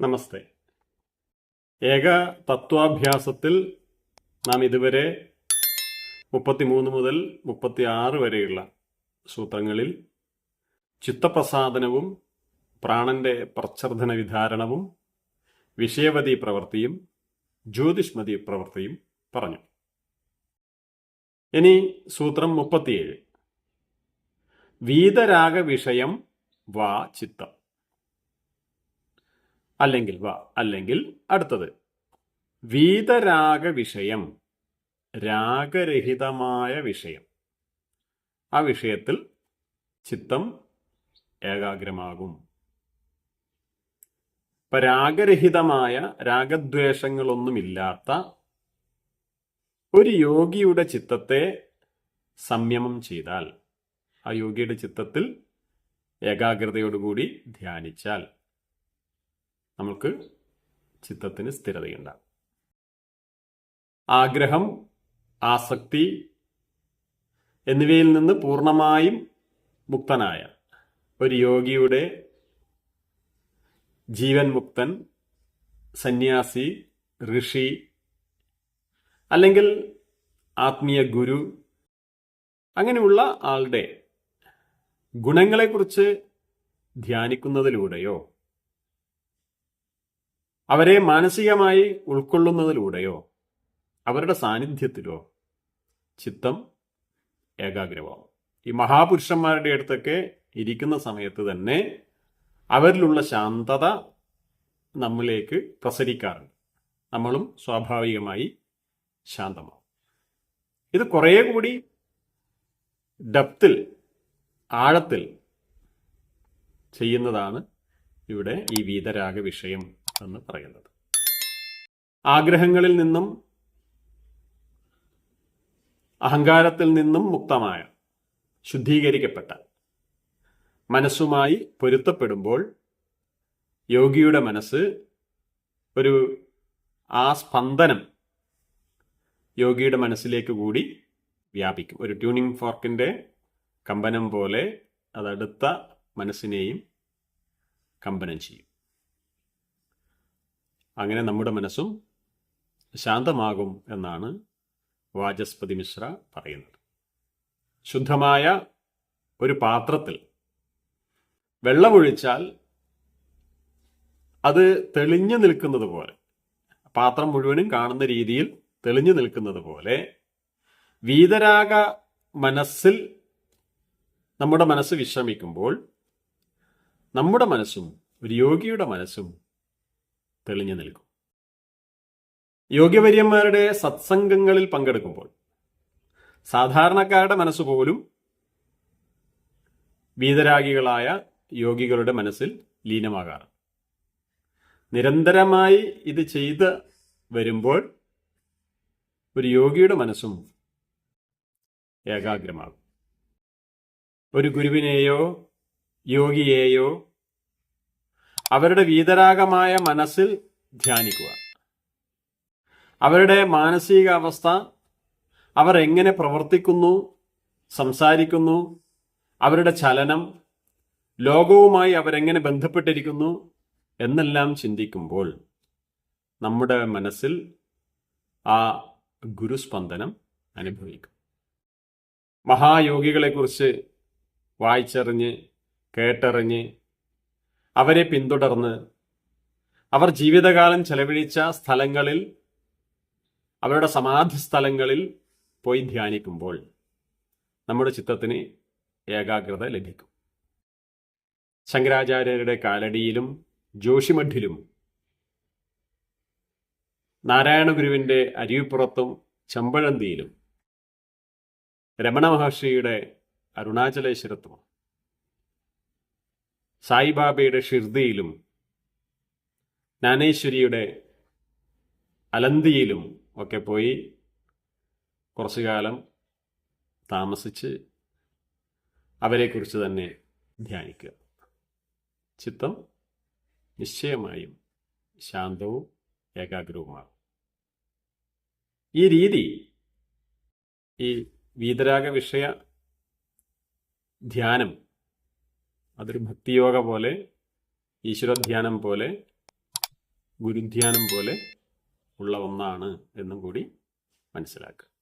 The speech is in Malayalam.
നമസ്തേ. ഏക തത്വാഭ്യാസത്തിൽ നാം ഇതുവരെ മുപ്പത്തിമൂന്ന് മുതൽ മുപ്പത്തി ആറ് വരെയുള്ള സൂത്രങ്ങളിൽ ചിത്തപ്രസാദനവും പ്രാണന്റെ പ്രച്ഛർദ്ധന വിധാരണവും വിഷയവതി പ്രവൃത്തിയും ജ്യോതിഷ്മതി പ്രവൃത്തിയും പറഞ്ഞു. ഇനി സൂത്രം മുപ്പത്തിയേഴ്. വീതരാഗ വിഷയം വാ ചിത്തം. അല്ലെങ്കിൽ വ അല്ലെങ്കിൽ അടുത്തത്. വീതരാഗ വിഷയം രാഗരഹിതമായ വിഷയം. ആ വിഷയത്തിൽ ചിത്തം ഏകാഗ്രമാകും. ഇപ്പൊ രാഗരഹിതമായ രാഗദ്വേഷങ്ങളൊന്നുമില്ലാത്ത ഒരു യോഗിയുടെ ചിത്തത്തെ സംയമം ചെയ്താൽ ആ യോഗിയുടെ ചിത്തത്തിൽ ഏകാഗ്രതയോടുകൂടി ധ്യാനിച്ചാൽ നമുക്ക് ചിത്തത്തിന് സ്ഥിരതയുണ്ടാകും ആഗ്രഹം ആസക്തി എന്നിവയിൽ നിന്ന് പൂർണമായും മുക്തനായ ഒരു യോഗിയുടെ ജീവൻ മുക്തൻ സന്യാസി ഋഷി അല്ലെങ്കിൽ ആത്മീയ ഗുരു അങ്ങനെയുള്ള ആളുടെ ഗുണങ്ങളെക്കുറിച്ച് ധ്യാനിക്കുന്നതിലൂടെയോ അവരെ മാനസികമായി ഉൾക്കൊള്ളുന്നതിലൂടെയോ അവരുടെ സാന്നിധ്യത്തിലോ ചിത്തം ഏകാഗ്രമാവും. ഈ മഹാപുരുഷന്മാരുടെ അടുത്തൊക്കെ ഇരിക്കുന്ന സമയത്ത് തന്നെ അവരിലുള്ള ശാന്തത നമ്മിലേക്ക് പ്രസരിക്കാറുണ്ട്. നമ്മളും സ്വാഭാവികമായി ശാന്തമാവും. ഇത് കുറേ കൂടി ഡപ്തിൽ ആഴത്തിൽ ചെയ്യുന്നതാണ് ഇവിടെ ഈ വീതരാഗ വിഷയം എന്ന് പറയുന്നത്. ആഗ്രഹങ്ങളിൽ നിന്നും അഹങ്കാരത്തിൽ നിന്നും മുക്തമായ ശുദ്ധീകരിക്കപ്പെട്ട മനസ്സുമായി പൊരുത്തപ്പെടുമ്പോൾ യോഗിയുടെ മനസ്സ് ഒരു ആ സ്പന്ദനം യോഗിയുടെ മനസ്സിലേക്ക് കൂടി വ്യാപിക്കും. ഒരു ട്യൂണിംഗ് ഫോർക്കിന്റെ കമ്പനം പോലെ അതടുത്ത മനസ്സിനെയും കമ്പനം ചെയ്യും. അങ്ങനെ നമ്മുടെ മനസ്സും ശാന്തമാകും എന്നാണ് വാചസ്പതി മിശ്ര പറയുന്നത്. ശുദ്ധമായ ഒരു പാത്രത്തിൽ വെള്ളമൊഴിച്ചാൽ അത് തെളിഞ്ഞു നിൽക്കുന്നത് പോലെ പാത്രം മുഴുവനും കാണുന്ന രീതിയിൽ തെളിഞ്ഞു നിൽക്കുന്നത് പോലെ വീതരാഗ മനസ്സിൽ നമ്മുടെ മനസ്സ് വിശ്രമിക്കുമ്പോൾ നമ്മുടെ മനസ്സും ഒരു യോഗിയുടെ മനസ്സും തെളിഞ്ഞു നിൽക്കും. യോഗ്യവര്യന്മാരുടെ സത്സംഗങ്ങളിൽ പങ്കെടുക്കുമ്പോൾ സാധാരണക്കാരുടെ മനസ്സ് പോലും വീതരാഗികളായ യോഗികളുടെ മനസ്സിൽ ലീനമാകാറ്. നിരന്തരമായി ഇത് ചെയ്ത് വരുമ്പോൾ ഒരു യോഗിയുടെ മനസ്സും ഏകാഗ്രമാകും. ഒരു ഗുരുവിനെയോ യോഗിയെയോ അവരുടെ വീതരാഗമായ മനസ്സിൽ ധ്യാനിക്കുക. അവരുടെ മാനസികാവസ്ഥ അവർ എങ്ങനെ പ്രവർത്തിക്കുന്നു സംസാരിക്കുന്നു അവരുടെ ചലനം ലോകവുമായി അവരെങ്ങനെ ബന്ധപ്പെട്ടിരിക്കുന്നു എന്നെല്ലാം ചിന്തിക്കുമ്പോൾ നമ്മുടെ മനസ്സിൽ ആ ഗുരുസ്പന്ദനം അനുഭവിക്കും. മഹായോഗികളെക്കുറിച്ച് വായിച്ചറിഞ്ഞ് കേട്ടറിഞ്ഞ് അവരെ പിന്തുടർന്ന് അവർ ജീവിതകാലം ചെലവഴിച്ച സ്ഥലങ്ങളിൽ അവരുടെ സമാധി സ്ഥലങ്ങളിൽ പോയി ധ്യാനിക്കുമ്പോൾ നമ്മുടെ ചിത്തത്തിന് ഏകാഗ്രത ലഭിക്കും. ശങ്കരാചാര്യരുടെ കാലടിയിലും ജോഷിമഠിലും നാരായണ ഗുരുവിന്റെ അരിവിപ്പുറത്തും ചെമ്പഴന്തിയിലും രമണ മഹർഷിയുടെ അരുണാചലേശ്വരത്തും സായിബാബയുടെ ഷിർദിയിലും ജ്ഞാനേശ്വരിയുടെ അലന്തിയിലും ഒക്കെ പോയി കുറച്ചു കാലം താമസിച്ച് അവരെക്കുറിച്ച് തന്നെ ധ്യാനിക്കുക. ചിത്തം നിശ്ചയമായും ശാന്തവും ഏകാഗ്രവുമാകും. ഈ രീതി ഈ വീതരാഗ വിഷയ ധ്യാനം അതൊരു ഭക്തിയോഗ പോലെ ഈശ്വരധ്യാനം പോലെ ഗുരുധ്യാനം പോലെ ഉള്ള ഒന്നാണ് എന്നും കൂടി മനസ്സിലാക്കുക.